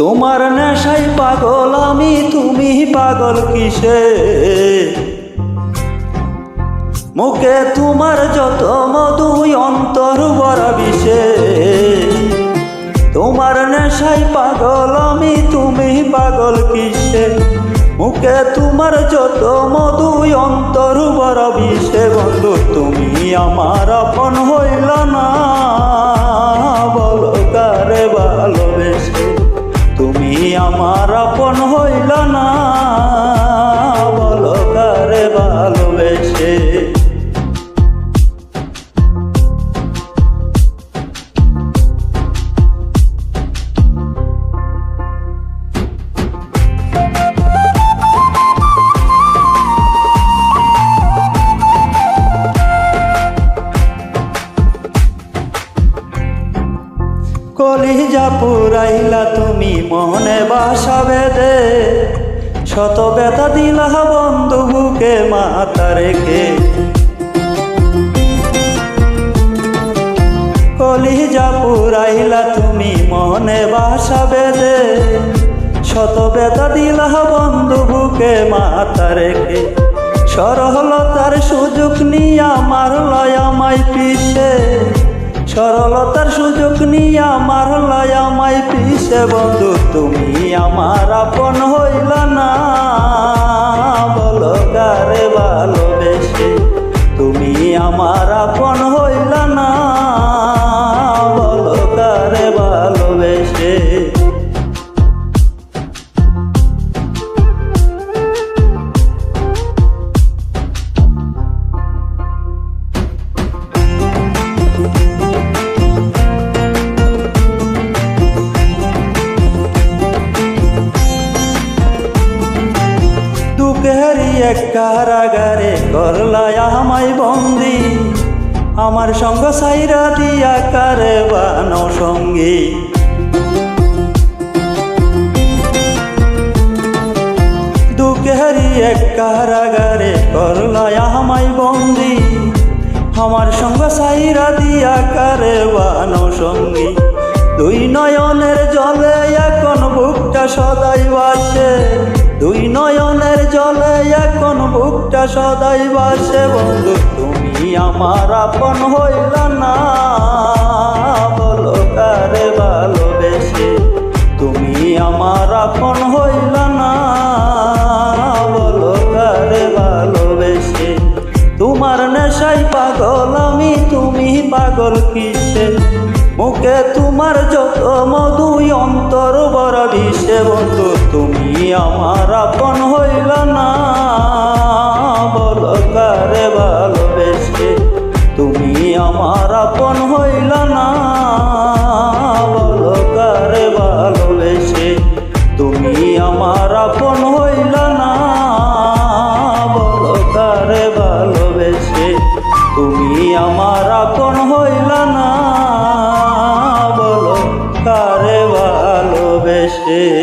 তোমার নেশাই পাগল আমি, তুমি পাগল কিসে? মুখে তোমার যত মধু অন্তর বড় বিষে। তোমার নেশাই পাগল আমি, তুমি পাগল কিসে? মুখে তোমার যত মধু অন্তর বড় বিষে। বন্ধু, তুমি আমার আপন হইল না। তুমি আমার আপন হইল না। কলিজা পুরাইলা তুমি মনে বাসা বেদে শত ব্যথা দিলা বন্ধু বুকে মাথা রেখে। কলিজা পুরাইলা তুমি মনে বাসা বেদে শত ব্যথা দিলা বন্ধু বুকে মাথা রেখে। সরলতার সুযোগ নিয়ে আমার লয় আমায় পিছে সরলতার সুযোগ নিয়ে আমার লয় আমায় পিছে বন্ধু তুমি আমার আপন হইল এক কারাগারে করলাই আমায় বন্দি। আমার সঙ্গ সাইরা দিয়া কারে বানো সঙ্গী দুঃখেরই এক কারাগারে করলাই আমায় বন্দি। আমার সঙ্গ সাইরা দিয়া কারে বানো সঙ্গী। দুই নয়নের জলে এখন বুকটা সদাই বাসে। দুই নয়নের জলে এখন বুকটা সদাই বাসে। বন্ধু, তুমি আমার আপন হইল না, বলো কারে ভালোবেসে? তুমি আমার আপন হইল না, বলো কারে ভালোবেসে? তোমার নেশাই পাগল আমি, তুমি পাগল কিসে? মুখে তোমার যত মধু অন্তর বড় বিষে। বন্ধু, তুমি আমার Hey.